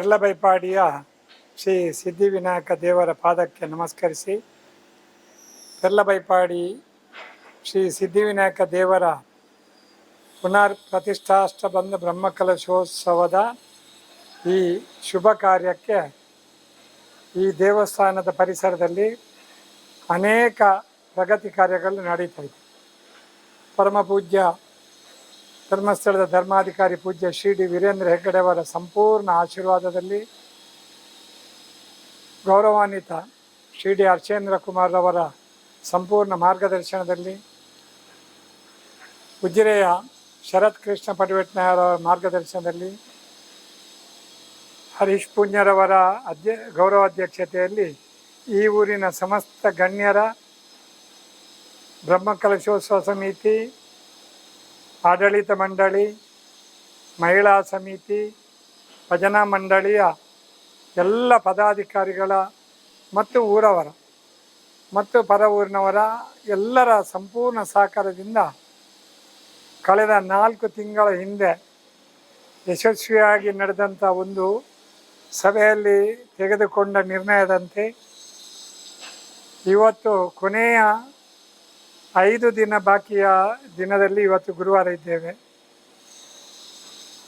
ಪೆರ್ಲಬೈಪಾಡಿಯ ಶ್ರೀ ಸಿದ್ಧಿವಿನಾಯಕ ದೇವರ ಪಾದಕ್ಕೆ ನಮಸ್ಕರಿಸಿ ಪೆರ್ಲಬೈಪಾಡಿ ಶ್ರೀ ಸಿದ್ಧಿವಿನಾಯಕ ದೇವರ ಪುನರ್ ಪ್ರತಿಷ್ಠಾಷ್ಟಬಂಧ ಬ್ರಹ್ಮಕಲಶೋತ್ಸವದ ಈ ಶುಭ ಕಾರ್ಯಕ್ಕೆ ಈ ದೇವಸ್ಥಾನದ ಪರಿಸರದಲ್ಲಿ ಅನೇಕ ಪ್ರಗತಿ ಕಾರ್ಯಗಳು ನಡೀತಾ ಇದೆ. ಪರಮ ಪೂಜ್ಯ ಧರ್ಮಸ್ಥಳದ ಧರ್ಮಾಧಿಕಾರಿ ಪೂಜ್ಯ ಶ್ರೀ ಡಿ ವೀರೇಂದ್ರ ಹೆಗ್ಗಡೆಯವರ ಸಂಪೂರ್ಣ ಆಶೀರ್ವಾದದಲ್ಲಿ ಗೌರವಾನ್ವಿತ ಶ್ರೀ ಡಿ ಅರ್ಚೇಂದ್ರ ಕುಮಾರ್ರವರ ಸಂಪೂರ್ಣ ಮಾರ್ಗದರ್ಶನದಲ್ಲಿ ಉಜಿರೆಯ ಶರತ್ ಕೃಷ್ಣ ಪಟವಟ್ನಾಯರ ಮಾರ್ಗದರ್ಶನದಲ್ಲಿ ಹರೀಶ್ ಪುಣ್ಯರವರ ಅಧ್ಯ ಗೌರವ ಅಧ್ಯಕ್ಷತೆಯಲ್ಲಿ ಈ ಊರಿನ ಸಮಸ್ತ ಗಣ್ಯರ ಬ್ರಹ್ಮಕಲಶೋತ್ಸವ ಸಮಿತಿ ಆಡಳಿತ ಮಂಡಳಿ, ಮಹಿಳಾ ಸಮಿತಿ, ಭಜನಾ ಮಂಡಳಿಯ ಎಲ್ಲ ಪದಾಧಿಕಾರಿಗಳ ಮತ್ತು ಊರವರ ಮತ್ತು ಪರ ಊರಿನವರ ಎಲ್ಲರ ಸಂಪೂರ್ಣ ಸಹಕಾರದಿಂದ ಕಳೆದ ನಾಲ್ಕು ತಿಂಗಳ ಹಿಂದೆ ಯಶಸ್ವಿಯಾಗಿ ನಡೆದಂಥ ಒಂದು ಸಭೆಯಲ್ಲಿ ತೆಗೆದುಕೊಂಡ ನಿರ್ಣಯದಂತೆ ಇವತ್ತು ಕೊನೆಯ ಐದು ದಿನ ಬಾಕಿಯ ದಿನದಲ್ಲಿ ಇವತ್ತು ಗುರುವಾರ ಇದ್ದೇವೆ.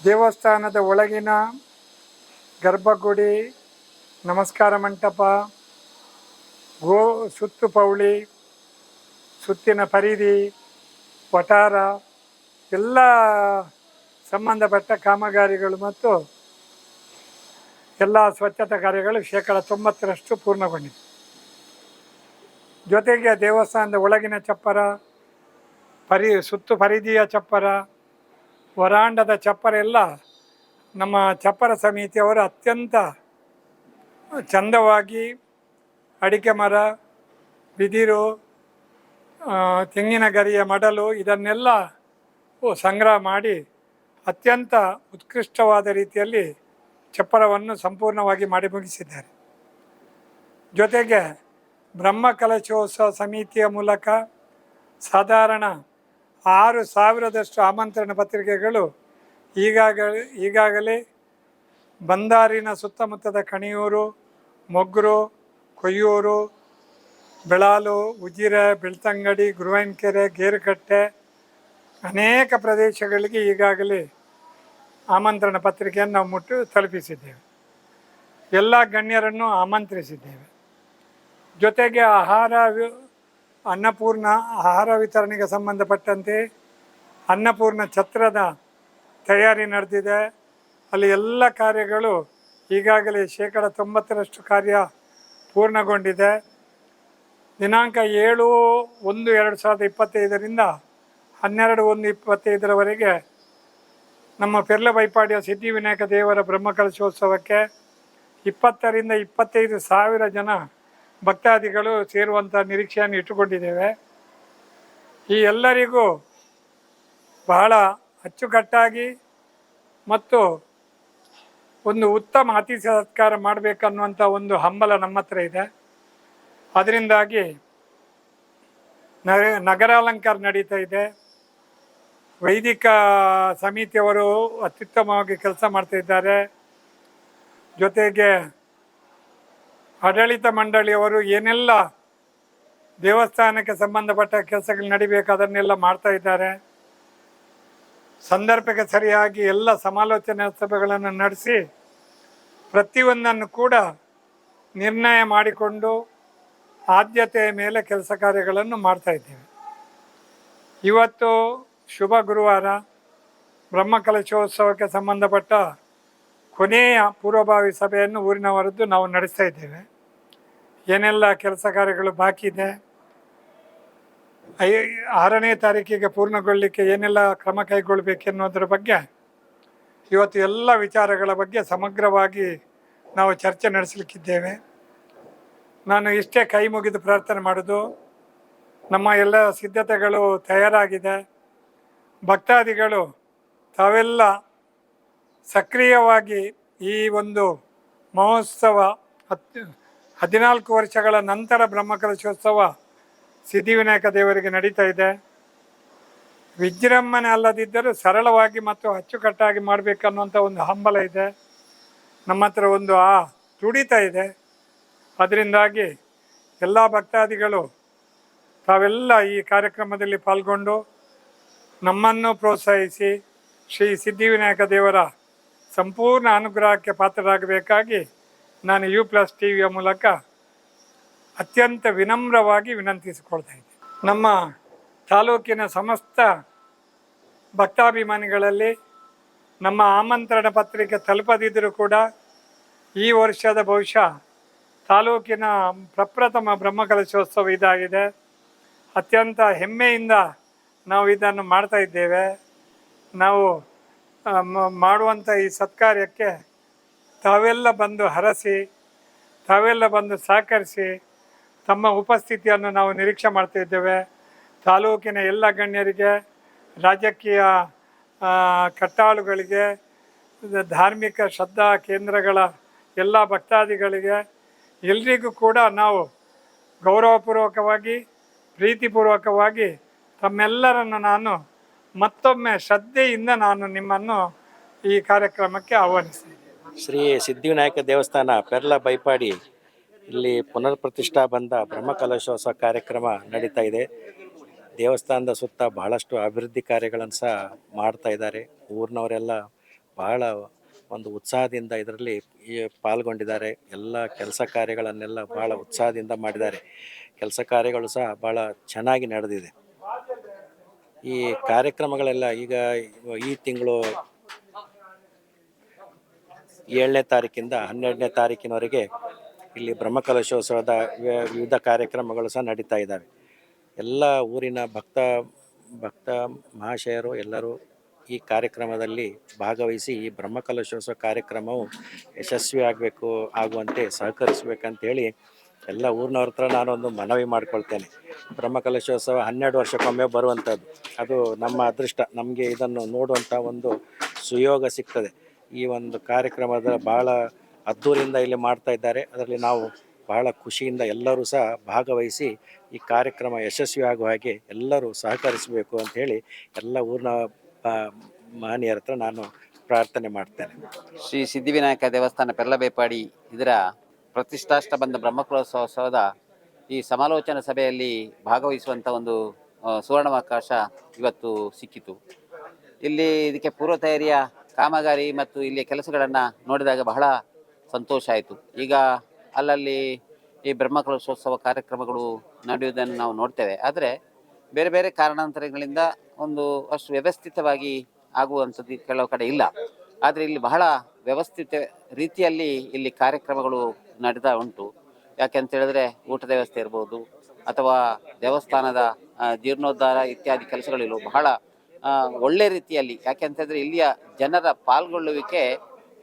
ದೇವಸ್ಥಾನದ ಒಳಗಿನ ಗರ್ಭಗುಡಿ, ನಮಸ್ಕಾರ ಮಂಟಪ, ಗೋ ಸುತ್ತು ಪೌಳಿ, ಸುತ್ತಿನ ಪರಿಧಿ, ವಟಾರ, ಎಲ್ಲ ಸಂಬಂಧಪಟ್ಟ ಕಾಮಗಾರಿಗಳು ಮತ್ತು ಎಲ್ಲ ಸ್ವಚ್ಛತಾ ಕಾರ್ಯಗಳು ಶೇಕಡ ತೊಂಬತ್ತರಷ್ಟು ಪೂರ್ಣಗೊಂಡಿದೆ. ಜೊತೆಗೆ ದೇವಸ್ಥಾನದ ಒಳಗಿನ ಚಪ್ಪರ, ಪರಿ, ಸುತ್ತು ಪರಿಧಿಯ ಚಪ್ಪರ, ವರಾಂಡದ ಚಪ್ಪರ ಎಲ್ಲ ನಮ್ಮ ಚಪ್ಪರ ಸಮಿತಿಯವರು ಅತ್ಯಂತ ಚಂದವಾಗಿ ಅಡಿಕೆ ಮರ, ಬಿದಿರು ತೆಂಗಿನ ಗರಿಯ ಮಡಲು ಇದನ್ನೆಲ್ಲ ಸಂಗ್ರಹ ಮಾಡಿ ಅತ್ಯಂತ ಉತ್ಕೃಷ್ಟವಾದ ರೀತಿಯಲ್ಲಿ ಚಪ್ಪರವನ್ನು ಸಂಪೂರ್ಣವಾಗಿ ಮಾಡಿ ಮುಗಿಸಿದ್ದಾರೆ ಜೊತೆಗೆ ಬ್ರಹ್ಮ ಕಲಶೋತ್ಸವ ಸಮಿತಿಯ ಮೂಲಕ ಸಾಧಾರಣ ಆರು ಸಾವಿರದಷ್ಟು ಆಮಂತ್ರಣ ಪತ್ರಿಕೆಗಳು ಈಗಾಗಲೇ ಈಗಾಗಲೇ ಬಂದಾರಿನ ಸುತ್ತಮುತ್ತದ ಕಣಿಯೂರು, ಮೊಗ್ರು, ಕೊಯ್ಯೂರು, ಬೆಳಾಲು, ಉಜಿರೆ, ಬೆಳ್ತಂಗಡಿ, ಗುರುವೈನಕೆರೆ, ಗೇರುಕಟ್ಟೆ ಅನೇಕ ಪ್ರದೇಶಗಳಿಗೆ ಈಗಾಗಲೇ ಆಮಂತ್ರಣ ಪತ್ರಿಕೆಯನ್ನು ನಾವು ಮುಟ್ಟು ತಲುಪಿಸಿದ್ದೇವೆ. ಎಲ್ಲ ಗಣ್ಯರನ್ನು ಆಮಂತ್ರಿಸಿದ್ದೇವೆ. ಜೊತೆಗೆ ಆಹಾರ ಅನ್ನಪೂರ್ಣ ಆಹಾರ ವಿತರಣೆಗೆ ಸಂಬಂಧಪಟ್ಟಂತೆ ಅನ್ನಪೂರ್ಣ ಛತ್ರದ ತಯಾರಿ ನಡೆದಿದೆ. ಅಲ್ಲಿ ಎಲ್ಲ ಕಾರ್ಯಗಳು ಈಗಾಗಲೇ ಶೇಕಡ ತೊಂಬತ್ತರಷ್ಟು ಕಾರ್ಯ ಪೂರ್ಣಗೊಂಡಿದೆ. ದಿನಾಂಕ ಏಳು ಒಂದು ಎರಡು ಸಾವಿರದ ಇಪ್ಪತ್ತೈದರಿಂದ ಹನ್ನೆರಡು ಒಂದು ಇಪ್ಪತ್ತೈದರವರೆಗೆ ನಮ್ಮ ಪೆರ್ಲ ಬೈಪಾಡಿಯ ಸಿದ್ಧಿವಿನಾಯಕ ದೇವರ ಬ್ರಹ್ಮಕಲಶೋತ್ಸವಕ್ಕೆ ಇಪ್ಪತ್ತರಿಂದ ಇಪ್ಪತ್ತೈದು ಸಾವಿರ ಜನ ಭಕ್ತಾದಿಗಳು ಸೇರುವಂಥ ನಿರೀಕ್ಷೆಯನ್ನು ಇಟ್ಟುಕೊಂಡಿದ್ದೇವೆ. ಈ ಎಲ್ಲರಿಗೂ ಬಹಳ ಅಚ್ಚುಕಟ್ಟಾಗಿ ಮತ್ತು ಒಂದು ಉತ್ತಮ ಅತಿಥಿ ಸತ್ಕಾರ ಮಾಡಬೇಕನ್ನುವಂಥ ಒಂದು ಹಂಬಲ ನಮ್ಮ ಹತ್ರ ಇದೆ. ಅದರಿಂದಾಗಿ ನಗ ನಗರಾಲಂಕಾರ ನಡೀತಾ ಇದೆ. ವೈದಿಕ ಸಮಿತಿಯವರು ಅತ್ಯುತ್ತಮವಾಗಿ ಕೆಲಸ ಮಾಡ್ತಾ ಇದ್ದಾರೆ. ಜೊತೆಗೆ ಆಡಳಿತ ಮಂಡಳಿಯವರು ಏನೆಲ್ಲ ದೇವಸ್ಥಾನಕ್ಕೆ ಸಂಬಂಧಪಟ್ಟ ಕೆಲಸಗಳು ನಡಿಬೇಕು ಅದನ್ನೆಲ್ಲ ಮಾಡ್ತಾ ಇದ್ದಾರೆ. ಸಂದರ್ಭಕ್ಕೆ ಸರಿಯಾಗಿ ಎಲ್ಲ ಸಮಾಲೋಚನೆ ಸಭೆಗಳನ್ನು ನಡೆಸಿ ಪ್ರತಿಯೊಂದನ್ನು ಕೂಡ ನಿರ್ಣಯ ಮಾಡಿಕೊಂಡು ಆದ್ಯತೆಯ ಮೇಲೆ ಕೆಲಸ ಕಾರ್ಯಗಳನ್ನು ಮಾಡ್ತಾ ಇದ್ದೇವೆ. ಇವತ್ತು ಶುಭ ಗುರುವಾರ ಬ್ರಹ್ಮಕಲಶೋತ್ಸವಕ್ಕೆ ಸಂಬಂಧಪಟ್ಟ ಕೊನೆಯ ಪೂರ್ವಭಾವಿ ಸಭೆಯನ್ನು ಊರಿನವರದ್ದು ನಾವು ನಡೆಸ್ತಾ ಇದ್ದೇವೆ. ಏನೆಲ್ಲ ಕೆಲಸ ಕಾರ್ಯಗಳು ಬಾಕಿ ಇದೆ? ಐ ಆರನೇ ತಾರೀಕಿಗೆ ಪೂರ್ಣಗೊಳ್ಳಲಿಕ್ಕೆ ಏನೆಲ್ಲ ಕ್ರಮ ಕೈಗೊಳ್ಳಬೇಕೆನ್ನುವುದರ ಬಗ್ಗೆ, ಇವತ್ತು ಎಲ್ಲ ವಿಚಾರಗಳ ಬಗ್ಗೆ ಸಮಗ್ರವಾಗಿ ನಾವು ಚರ್ಚೆ ನಡೆಸಲಿಕ್ಕಿದ್ದೇವೆ. ನಾನು ಇಷ್ಟೇ ಕೈ ಮುಗಿದು ಪ್ರಾರ್ಥನೆ ಮಾಡೋದು. ನಮ್ಮ ಎಲ್ಲ ಸಿದ್ಧತೆಗಳು ತಯಾರಾಗಿದೆ. ಭಕ್ತಾದಿಗಳು ತಾವೆಲ್ಲ ಸಕ್ರಿಯವಾಗಿ ಈ ಒಂದು ಮಹೋತ್ಸವ ಹತ್ತು ಹದಿನಾಲ್ಕು ವರ್ಷಗಳ ನಂತರ ಬ್ರಹ್ಮಕಲಶೋತ್ಸವ ಸಿದ್ಧಿವಿನಾಯಕ ದೇವರಿಗೆ ನಡೀತಾ ಇದೆ. ವಿಜೃಂಭಣೆ ಅಲ್ಲದಿದ್ದರೂ ಸರಳವಾಗಿ ಮತ್ತು ಅಚ್ಚುಕಟ್ಟಾಗಿ ಮಾಡಬೇಕನ್ನುವಂಥ ಒಂದು ಹಂಬಲ ಇದೆ. ನಮ್ಮ ಹತ್ರ ಒಂದು ಆ ತುಡಿತ ಇದೆ. ಅದರಿಂದಾಗಿ ಎಲ್ಲ ಭಕ್ತಾದಿಗಳು ತಾವೆಲ್ಲ ಈ ಕಾರ್ಯಕ್ರಮದಲ್ಲಿ ಪಾಲ್ಗೊಂಡು ನಮ್ಮನ್ನು ಪ್ರೋತ್ಸಾಹಿಸಿ ಶ್ರೀ ಸಿದ್ಧಿವಿನಾಯಕ ದೇವರ ಸಂಪೂರ್ಣ ಅನುಗ್ರಹಕ್ಕೆ ಪಾತ್ರರಾಗಬೇಕಾಗಿ ನಾನು ಯು ಪ್ಲಸ್ ಟಿ ವಿಯ ಮೂಲಕ ಅತ್ಯಂತ ವಿನಮ್ರವಾಗಿ ವಿನಂತಿಸಿಕೊಳ್ತಾ ಇದ್ದೆ ನಮ್ಮ ತಾಲೂಕಿನ ಸಮಸ್ತ ಭಕ್ತಾಭಿಮಾನಿಗಳಲ್ಲಿ ನಮ್ಮ ಆಮಂತ್ರಣ ಪತ್ರಿಕೆ ತಲುಪದಿದ್ದರೂ ಕೂಡ ಈ ವರ್ಷದ ಬಹುಶಃ ತಾಲೂಕಿನ ಪ್ರಪ್ರಥಮ ಬ್ರಹ್ಮಕಲಶೋತ್ಸವ ಇದಾಗಿದೆ. ಅತ್ಯಂತ ಹೆಮ್ಮೆಯಿಂದ ನಾವು ಇದನ್ನು ಮಾಡ್ತಾ ಇದ್ದೇವೆ. ನಾವು ಮಾಡುವಂಥ ಈ ಸತ್ಕಾರ್ಯಕ್ಕೆ ತಾವೆಲ್ಲ ಬಂದು ಹರಸಿ, ತಾವೆಲ್ಲ ಬಂದು ಸಹಕರಿಸಿ ತಮ್ಮ ಉಪಸ್ಥಿತಿಯನ್ನು ನಾವು ನಿರೀಕ್ಷೆ ಮಾಡ್ತಾ ಇದ್ದೇವೆ. ತಾಲೂಕಿನ ಎಲ್ಲ ಗಣ್ಯರಿಗೆ, ರಾಜಕೀಯ ಕಟ್ಟಾಳುಗಳಿಗೆ, ಧಾರ್ಮಿಕ ಶ್ರದ್ಧಾ ಕೇಂದ್ರಗಳ ಎಲ್ಲ ಭಕ್ತಾದಿಗಳಿಗೆ ಎಲ್ರಿಗೂ ಕೂಡ ನಾವು ಗೌರವಪೂರ್ವಕವಾಗಿ, ಪ್ರೀತಿಪೂರ್ವಕವಾಗಿ ತಮ್ಮೆಲ್ಲರನ್ನು ನಾನು ಮತ್ತೊಮ್ಮೆ ಶ್ರದ್ಧೆಯಿಂದ ನಾನು ನಿಮ್ಮನ್ನು ಈ ಕಾರ್ಯಕ್ರಮಕ್ಕೆ ಆಹ್ವಾನಿಸ್ತೀನಿ. ಶ್ರೀ ಸಿದ್ಧಿವಿನಾಯಕ ದೇವಸ್ಥಾನ ಪೆರ್ಲ ಬೈಪಾಡಿ ಇಲ್ಲಿ ಪುನರ್ ಪ್ರತಿಷ್ಠಾ ಬಂದ ಬ್ರಹ್ಮಕಲಶೋತ್ಸವ ಕಾರ್ಯಕ್ರಮ ನಡೀತಾ ಇದೆ. ದೇವಸ್ಥಾನದ ಸುತ್ತ ಬಹಳಷ್ಟು ಅಭಿವೃದ್ಧಿ ಕಾರ್ಯಗಳನ್ನು ಸಹ ಮಾಡ್ತಾ ಇದ್ದಾರೆ. ಊರಿನವರೆಲ್ಲ ಬಹಳ ಒಂದು ಉತ್ಸಾಹದಿಂದ ಇದರಲ್ಲಿ ಪಾಲ್ಗೊಂಡಿದ್ದಾರೆ. ಎಲ್ಲ ಕೆಲಸ ಕಾರ್ಯಗಳನ್ನೆಲ್ಲ ಬಹಳ ಉತ್ಸಾಹದಿಂದ ಮಾಡಿದ್ದಾರೆ. ಕೆಲಸ ಕಾರ್ಯಗಳು ಸಹ ಭಾಳ ಚೆನ್ನಾಗಿ ನಡೆದಿದೆ. ಈ ಕಾರ್ಯಕ್ರಮಗಳೆಲ್ಲ ಈಗ ಈ ತಿಂಗಳು ಏಳನೇ ತಾರೀಕಿಂದ ಹನ್ನೆರಡನೇ ತಾರೀಕಿನವರೆಗೆ ಇಲ್ಲಿ ಬ್ರಹ್ಮಕಲಶೋತ್ಸವದ ವಿವಿಧ ಕಾರ್ಯಕ್ರಮಗಳು ಸಹ ನಡೀತಾ ಇದ್ದಾವೆ. ಎಲ್ಲ ಊರಿನ ಭಕ್ತ ಭಕ್ತ ಮಹಾಶಯರು ಎಲ್ಲರೂ ಈ ಕಾರ್ಯಕ್ರಮದಲ್ಲಿ ಭಾಗವಹಿಸಿ ಈ ಬ್ರಹ್ಮಕಲಶೋತ್ಸವ ಕಾರ್ಯಕ್ರಮವು ಯಶಸ್ವಿ ಆಗಬೇಕು, ಆಗುವಂತೆ ಸಹಕರಿಸಬೇಕಂತೇಳಿ ಎಲ್ಲ ಊರಿನವ್ರ ಹತ್ರ ನಾನೊಂದು ಮನವಿ ಮಾಡ್ಕೊಳ್ತೇನೆ. ಬ್ರಹ್ಮಕಲಶೋತ್ಸವ ಹನ್ನೆರಡು ವರ್ಷಕ್ಕೊಮ್ಮೆ ಬರುವಂಥದ್ದು. ಅದು ನಮ್ಮ ಅದೃಷ್ಟ. ನಮಗೆ ಇದನ್ನು ನೋಡುವಂಥ ಒಂದು ಸುಯೋಗ ಸಿಗ್ತದೆ. ಈ ಒಂದು ಕಾರ್ಯಕ್ರಮದ ಬಹಳ ಅದ್ಧೂರಿಯಿಂದ ಇಲ್ಲಿ ಮಾಡ್ತಾ ಇದ್ದಾರೆ. ಅದರಲ್ಲಿ ನಾವು ಬಹಳ ಖುಷಿಯಿಂದ ಎಲ್ಲರೂ ಸಹ ಭಾಗವಹಿಸಿ ಈ ಕಾರ್ಯಕ್ರಮ ಯಶಸ್ವಿ ಆಗುವ ಹಾಗೆ ಎಲ್ಲರೂ ಸಹಕರಿಸಬೇಕು ಅಂತ ಹೇಳಿ ಎಲ್ಲ ಊರಿನ ಮಹನೀಯರ ಹತ್ರ ನಾನು ಪ್ರಾರ್ಥನೆ ಮಾಡ್ತೇನೆ. ಶ್ರೀ ಸಿದ್ಧಿವಿನಾಯಕ ದೇವಸ್ಥಾನ ಪೆರ್ಲಬೇಪಾಡಿ ಇದರ ಪ್ರತಿಷ್ಠಾಷ್ಟ ಬಂದ ಬ್ರಹ್ಮಕುಲೋತ್ಸವದ ಈ ಸಮಾಲೋಚನಾ ಸಭೆಯಲ್ಲಿ ಭಾಗವಹಿಸುವಂಥ ಒಂದು ಸುವರ್ಣಾವಕಾಶ ಇವತ್ತು ಸಿಕ್ಕಿತು. ಇಲ್ಲಿ ಇದಕ್ಕೆ ಪೂರ್ವ ತಯಾರಿಯ ಕಾಮಗಾರಿ ಮತ್ತು ಇಲ್ಲಿ ಕೆಲಸಗಳನ್ನು ನೋಡಿದಾಗ ಬಹಳ ಸಂತೋಷ ಆಯಿತು. ಈಗ ಅಲ್ಲಲ್ಲಿ ಈ ಬ್ರಹ್ಮಕಲಶೋತ್ಸವ ಕಾರ್ಯಕ್ರಮಗಳು ನಡೆಯುವುದನ್ನು ನಾವು ನೋಡ್ತೇವೆ. ಆದರೆ ಬೇರೆ ಬೇರೆ ಕಾರಣಾಂತರಗಳಿಂದ ಒಂದು ಅಷ್ಟು ವ್ಯವಸ್ಥಿತವಾಗಿ ಆಗುವಂಥದ್ದು ಕೆಲವು ಕಡೆ ಇಲ್ಲ. ಆದರೆ ಇಲ್ಲಿ ಬಹಳ ವ್ಯವಸ್ಥಿತ ರೀತಿಯಲ್ಲಿ ಇಲ್ಲಿ ಕಾರ್ಯಕ್ರಮಗಳು ನಡೆದ ಉಂಟು. ಯಾಕೆಂತ ಹೇಳಿದ್ರೆ ಊಟದ ವ್ಯವಸ್ಥೆ ಇರ್ಬೋದು, ಅಥವಾ ದೇವಸ್ಥಾನದ ಜೀರ್ಣೋದ್ಧಾರ ಇತ್ಯಾದಿ ಕೆಲಸಗಳಿಲ್ಲ ಬಹಳ ಒಳ್ಳೆ ರೀತಿಯಲ್ಲಿ, ಯಾಕೆ ಅಂತಂದ್ರೆ ಇಲ್ಲಿಯ ಜನರ ಪಾಲ್ಗೊಳ್ಳುವಿಕೆ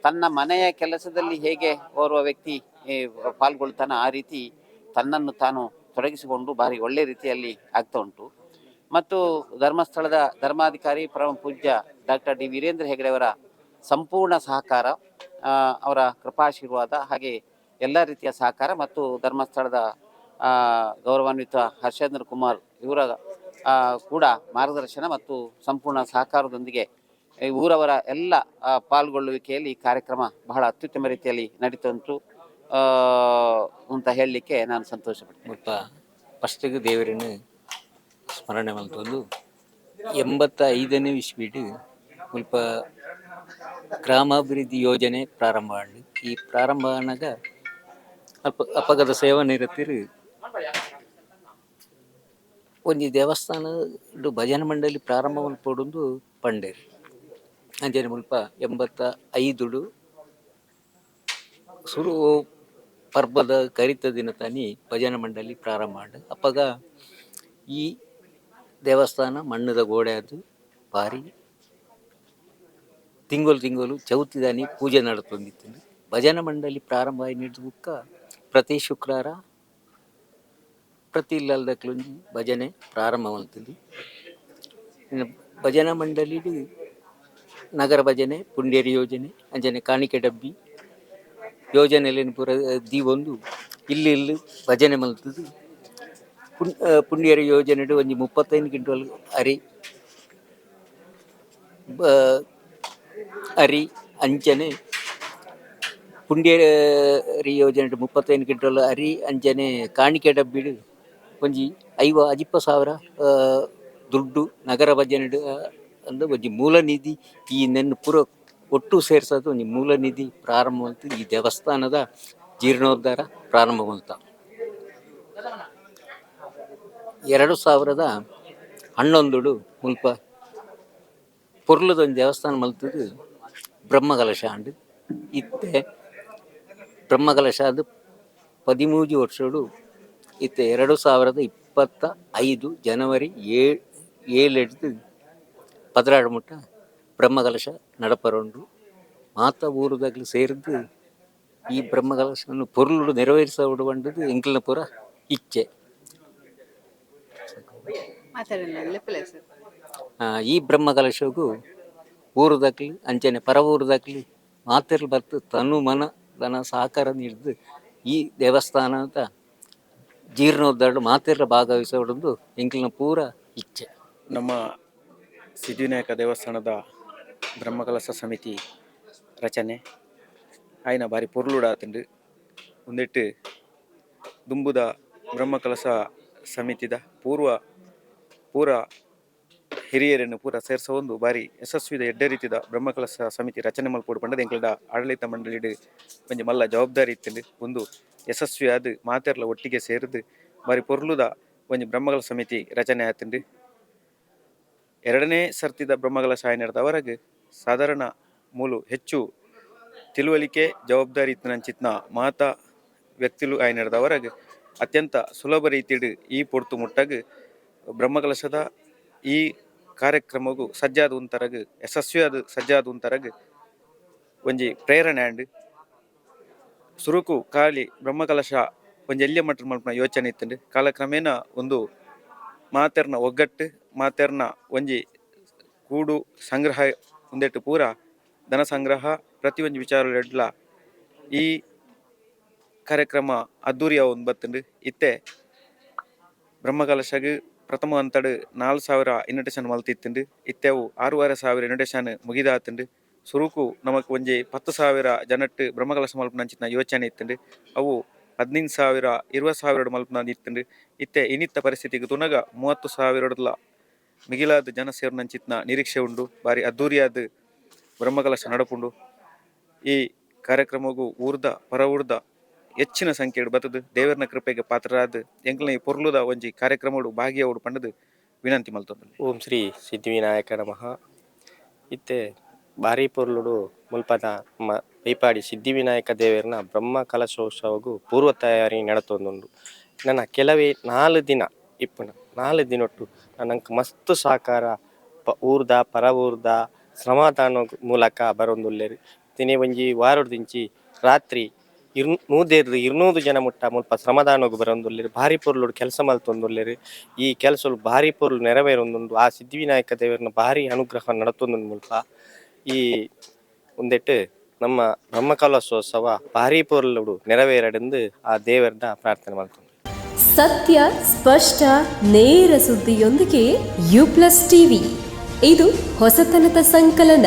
ತನ್ನ ಮನೆಯ ಕೆಲಸದಲ್ಲಿ ಹೇಗೆ ಓರ್ವ ವ್ಯಕ್ತಿ ಪಾಲ್ಗೊಳ್ತಾನೆ ಆ ರೀತಿ ತನ್ನನ್ನು ತಾನು ತೊಡಗಿಸಿಕೊಂಡು ಭಾರಿ ಒಳ್ಳೆ ರೀತಿಯಲ್ಲಿ ಆಗ್ತಾ ಉಂಟು. ಮತ್ತು ಧರ್ಮಸ್ಥಳದ ಧರ್ಮಾಧಿಕಾರಿ ಪರಮ ಪೂಜ್ಯ ಡಾಕ್ಟರ್ ಡಿ ವೀರೇಂದ್ರ ಹೆಗಡೆ ಅವರ ಸಂಪೂರ್ಣ ಸಹಕಾರ ಅವರ ಕೃಪಾಶೀರ್ವಾದ ಹಾಗೆ ಎಲ್ಲ ರೀತಿಯ ಸಹಕಾರ ಮತ್ತು ಧರ್ಮಸ್ಥಳದ ಗೌರವಾನ್ವಿತ ಹರ್ಷೇಂದ್ರ ಕುಮಾರ್ ಇವರ ಕೂಡ ಮಾರ್ಗದರ್ಶನ ಮತ್ತು ಸಂಪೂರ್ಣ ಸಹಕಾರದೊಂದಿಗೆ ಊರವರ ಎಲ್ಲ ಪಾಲ್ಗೊಳ್ಳುವಿಕೆಯಲ್ಲಿ ಈ ಕಾರ್ಯಕ್ರಮ ಬಹಳ ಅತ್ಯುತ್ತಮ ರೀತಿಯಲ್ಲಿ ನಡೀತಂತು ಅಂತ ಹೇಳಲಿಕ್ಕೆ ನಾನು ಸಂತೋಷ ಮತ್ತು ಫಸ್ಟಿಗೆ ದೇವರನ್ನು ಸ್ಮರಣೆ ಮಾಡ್ತಂದು ಎಂಬತ್ತ ಐದನೇ ಇಸ್ವಿಡ್ ಸ್ವಲ್ಪ ಗ್ರಾಮಾಭಿವೃದ್ಧಿ ಯೋಜನೆ ಪ್ರಾರಂಭ ಮಾಡಲಿ ಈ ಪ್ರಾರಂಭ ಆನಾಗ ಅಲ್ಪ ಅಪಗದ ಸೇವಾ ನಿರತಿರು ಒಂಜಿ ದೇವಸ್ಥಾನ ಭಜನೆ ಮಂಡಳಿ ಪ್ರಾರಂಭ ಮಲ್ಪೊಡುಂದು ಪಂಡೆರ್. ಅಂಚನೆ ಮುಲ್ಪ ಎಂಬತ್ತ ಐದುಡು ಸುರು ಪರ್ಬದ ಕರಿತ ದಿನ ತಾನಿ ಭಜನೆ ಮಂಡಳಿ ಪ್ರಾರಂಭ ಮಾಡ ಅಪ್ಪಗ ಈ ದೇವಸ್ಥಾನ ಮಣ್ಣದ ಗೋಡೆ ಅದು, ಭಾರಿ ತಿಂಗಳು ತಿಂಗಳು ಚೌತಿ ದಾನಿ ಪೂಜೆ ನಡತೊಂದಿತ್ತು ಭಜನೆ ಮಂಡಳಿ ಪ್ರಾರಂಭ ಆಗಿ ನಡೆದ ಬುಕ್ಕ ಪ್ರತಿ ಶುಕ್ರವಾರ ಪ್ರತಿ ಇಲ್ಲದಕ್ಲೊಂದು ಭಜನೆ ಪ್ರಾರಂಭ ಮಾಡ್ತಿದ್ವಿ ಇನ್ನು ಭಜನಾ ಮಂಡಳಿಡು ನಗರ ಭಜನೆ, ಪುಂಡೇರಿ ಯೋಜನೆ, ಅಂಜನೆ ಕಾಣಿಕೆ ಡಬ್ಬಿ, ಯೋಜನೆಯಲ್ಲಿ ಪೂರ ದೀವೊಂದು ಇಲ್ಲಿ ಇಲ್ಲಿ ಭಜನೆ ಮಲ್ತದು. ಪುಣ್ ಯೋಜನೆ ಒಂಜಿ ಮುಪ್ಪತ್ತೈದು ಕ್ವಿಂಟಲ್ ಅರಿ, ಬ- ಅರಿ ಅಂಚನೆ ಪುಂಡೇರಿ ಯೋಜನೆ ಮುಪ್ಪತ್ತೈದು ಕ್ವಿಂಟಲ್ ಅರಿ, ಅಂಜನೆ ಕಾಣಿಕೆ ಡಬ್ಬಿಡು ಒಂಜಿ ಐವ, ಅಜಿಪ್ಪ ಸಾವಿರ ದುಡ್ಡು ನಗರ ಭಜನೆ ಅಂದ್ರೆ ಒಂಜಿ ಮೂಲ ನಿಧಿ ಈ ನೆನ್ನು ಪೂರ ಒಟ್ಟು ಸೇರಿಸೋದು ಒಂಜಿ ಮೂಲ ನಿಧಿ ಪ್ರಾರಂಭ ಅಂತ ಈ ದೇವಸ್ಥಾನದ ಜೀರ್ಣೋದ್ಧಾರ ಪ್ರಾರಂಭ ಅಂತ. ಎರಡು ಸಾವಿರದ ಹನ್ನೊಂದು ಮುಲ್ಪ ಪೊರ್ಲದೊಂದು ದೇವಸ್ಥಾನ ಮಲ್ತದ್ದು ಬ್ರಹ್ಮಕಲಶ ಅಂಡು ಇತ್ತೆ. ಬ್ರಹ್ಮಕಲಶ ಅದು ಪದಿಮೂಜು ವರ್ಷಡು ಇತ್ತೆ ಎರಡು ಸಾವಿರದ ಇಪ್ಪತ್ತ ಐದು ಜನವರಿ ಏ ಏಳೆಡ್ದು ಪದ್ರಾಡು ಮುಟ್ಟ ಬ್ರಹ್ಮಕಲಶ ನಡಪರೊಂಡು ಮಾತ ಊರುದಾಗಲು ಸೇರಿದ್ದು ಈ ಬ್ರಹ್ಮಕಲಶವನ್ನು ಪೊರ್ಲು ನೆರವೇರಿಸ ಬಂಡದು ಎಂಕ್ಲಿನ ಪುರ ಇಚ್ಛೆ ಈ ಬ್ರಹ್ಮಕಲಶಗೂ ಊರದಾಗಲಿ ಅಂಚನೆ ಪರ ಊರದಾಗಲಿ ಮಾತೆರ್ಲು ಬರ್ತು ತನು ಮನ ಧನ ಸಹಕಾರ ನೀಡಿದ್ದು ಈ ದೇವಸ್ಥಾನದ ಜೀರ್ಣೋದ್ಧಾರ ಮಾತಿರ ಭಾಗವಹಿಸೋದು ಎಂಕ್ಲಿನ ಪೂರ ಇಚ್ಛೆ. ನಮ್ಮ ಸಿದ್ಧಿವಿನಾಯಕ ದೇವಸ್ಥಾನದ ಬ್ರಹ್ಮಕಲಶ ಸಮಿತಿ ರಚನೆ. ಆಯ್ನ ಬಾರಿ ಪೊರ್ಲುಡಾತುಂಡು ಮುಂದಿಟ್ಟು ದುಂಬುದ ಬ್ರಹ್ಮಕಲಶ ಸಮಿತಿದ ಪೂರ್ವ ಪೂರ ಹಿರಿಯರನ್ನು ಪೂರ ಸೇರಿಸುವ ಒಂದು ಬಾರಿ ಯಶಸ್ವಿದ ರೀತಿದ ಬ್ರಹ್ಮಕಲಶ ಸಮಿತಿ ರಚನೆ ಮಲ್ಪೋಡು ಪಂಡದ ಎಂಕಲ್ಡ ಆಡಳಿತ ಮಂಡಳಿಡ್ ಒಂಜಿ ಮಲ್ಲ ಜವಾಬ್ದಾರಿ ಇತ್ತಂಡು ಒಂದು ಯಶಸ್ವಿಯಾದ ಮಾತೆರ್ಲ ಒಟ್ಟಿಗೆ ಸೇರಿದು ಬಾರಿ ಪೊರ್ಲುದ ಒಂಜಿ ಬ್ರಹ್ಮಕಲಶ ಸಮಿತಿ ರಚನೆ ಆತುಂಡು ಎರಡನೇ ಸರ್ತಿದ ಬ್ರಹ್ಮಗಳ ಶಾಯ ನಡೆದವರೆಗೆ ಸಾಧಾರಣ ಮೂಲು ಹೆಚ್ಚು ತಿಳುವಳಿಕೆ, ಜವಾಬ್ದಾರಿ ಇತ್ತಿನಂಚಿತ್ನ ಮಾತ ವ್ಯಕ್ತಿಲು ಆಯ್ ನಡೆದವರೆಗೆ ಅತ್ಯಂತ ಸುಲಭ ರೀತಿಡ್ ಈ ಪೊರ್ತು ಮುಟ್ಟಾಗ ಬ್ರಹ್ಮಕಲಶದ ಈ ಕಾರ್ಯಕ್ರಮಗೂ ಸಜ್ಜಾದ ಉಂತರಗ ಯಶಸ್ವಿಯಾದ ಸಜ್ಜಾದ ಉಂತರಗ ಒಂಜಿ ಪ್ರೇರಣೆ ಆಂಡ್ ಸುರುಕು ಕಾಲಿ ಬ್ರಹ್ಮಕಲಶ ಒಂಜಿ ಎಲ್ಲಿಯ ಮಟ್ಟ ಮಲ್ಪನ ಯೋಚನೆ ಇತ್ತಂಡು, ಕಾಲಕ್ರಮೇಣ ಒಂದು ಮಾತೆರ್ನ ಒಗ್ಗಟ್ಟು, ಮಾತೆರ್ನ ಒಂಜಿ ಕೂಡು ಸಂಗ್ರಹ ಒಂದೆಟ್ಟು ಪೂರ ಧನ ಸಂಗ್ರಹ, ಪ್ರತಿ ಒಂಜಿ ವಿಚಾರಡ್ಲ ಈ ಕಾರ್ಯಕ್ರಮ ಅದ್ದೂರಿಯ ಒಂದು ಬತ್ತುಂಡು, ಇತ್ತೆ ಬ್ರಹ್ಮಕಲಶಗ್ ಪ್ರಥಮ ಅಂತಡು ನಾಲ್ಕು ಸಾವಿರ ಇನ್ವಿಟೇಷನ್ ಮಲ್ತಿತ್ತಿಂಡು. ಇತ್ತೆವು ಆರೂವರೆ ಸಾವಿರ ಇನ್ವಿಟೇಷನ್ ಮುಗಿದಾತುಂಡು. ಸುರುಕು ನಮಕ್ ಒಂಜಿ ಪತ್ತು ಸಾವಿರ ಜನಟ್ಟು ಬ್ರಹ್ಮಕಲಶ ಮಲ್ಪನಂಚಿನ ಯೋಚನೆ ಇತ್ತುಂಡು. ಅವು ಹದಿನೈದು ಸಾವಿರ, ಇರುವತ್ತು ಸಾವಿರ ಮಲ್ಪನ ಇತ್ತುಂಡು ಇತ್ತೆ ಇನಿತ್ತ ಪರಿಸ್ಥಿತಿಗೆ ತುನಗ ಮೂವತ್ತು ಸಾವಿರಡ್ಲ ಮಿಗಿಲಾದ ಜನ ಸೇರ್ನಂಚಿತ್ನ ನಿರೀಕ್ಷೆ ಉಂಡು. ಬಾರಿ ಅದ್ದೂರಿಯಾದ ಬ್ರಹ್ಮಕಲಶ ನಡಪುಂಡು. ಈ ಕಾರ್ಯಕ್ರಮಗೂ ಊರ್ದ ಪರ ಊರ್ದ ಹೆಚ್ಚಿನ ಸಂಖ್ಯೆಡು ಬತ್ತದು. ದೇವರನ ಕೃಪೆಗೆ ಪಾತ್ರರಾದ ಎಂಕ್ಲ ಈ ಪೊರ್ಲುದ ಒಂಜಿ ಕಾರ್ಯಕ್ರಮಡು ಭಾಗಿಯಾವಡು ಪಂಡದು ವಿನಂತಿ ಮಲ್ತೊಂದು ಓಂ ಶ್ರೀ ಸಿದ್ಧಿವಿನಾಯಕ ನಮಃ. ಇತ್ತೆ ಬಾರಿ ಪೊರ್ಲುಡು ಮುಲ್ಪದ ಮೈಪಾಡಿ ಪೈಪಾಡಿ ಸಿದ್ಧಿವಿನಾಯಕ ದೇವರನ ಬ್ರಹ್ಮ ಕಲಶೋತ್ಸವಗೂ ಪೂರ್ವ ತಯಾರಿ ನಡತೊಂದುಂಡು. ನನ್ನ ಕೆಲವೇ ನಾಲ್ಕು ದಿನ ಇಪ್ಪುನ ನಾಲ್ ದಿನೊಟ್ಟು ನನಗೆ ಮಸ್ತ್ ಸಾಕಾರ ಪ ಊರ್ದ ಪರ ಊರ್ದ ಶ್ರಮದಾನ ಮೂಲಕ ಬರೊಂದುಲ್ಲೆರ್. ದಿನೇ ಒಂಜಿ ವಾರಡ್ದಿಂಚಿ ರಾತ್ರಿ ಇರ್ ನೂದೇರ್ದು ಇರ್ನೂರು ಜನ ಮುಟ್ಟ ಮುಲ್ಪ ಶ್ರಮದಾನೋಗು ಬರೊಂದುಲ್ಲೆರ್, ಭಾರಿ ಪೊರ್ಲುಡು ಕೆಲಸ ಮಲ್ತೊಂದುಲ್ಲೆರ್ ಈ ಕೆಲಸ ಭಾರಿ ಪೊರ್ಲು ನೆರವೇರೊಂದುಂಡು ಆ ಸಿದ್ಧಿವಿನಾಯಕ ದೇವರನ್ನ ಭಾರಿ ಅನುಗ್ರಹ ನಡತೊಂದು ಮುಲ್ಪ ಈ ಒಂದೆಟ್ಟು ನಮ್ಮ ಬ್ರಹ್ಮಕಲಸೋತ್ಸವ ಭಾರಿ ಪೊರ್ಲುಡು ನೆರವೇರಡೆಂದು ಆ ದೇವರನ್ನ ಪ್ರಾರ್ಥನೆ ಮಾಡ್ತೊಂದು. ಸತ್ಯ, ಸ್ಪಷ್ಟ, ನೇರ ಸುದ್ದಿಯೊಂದಿಗೆ ಯು ಪ್ಲಸ್ ಟಿವಿ. ಇದು ಹೊಸತನದ ಸಂಕಲನ.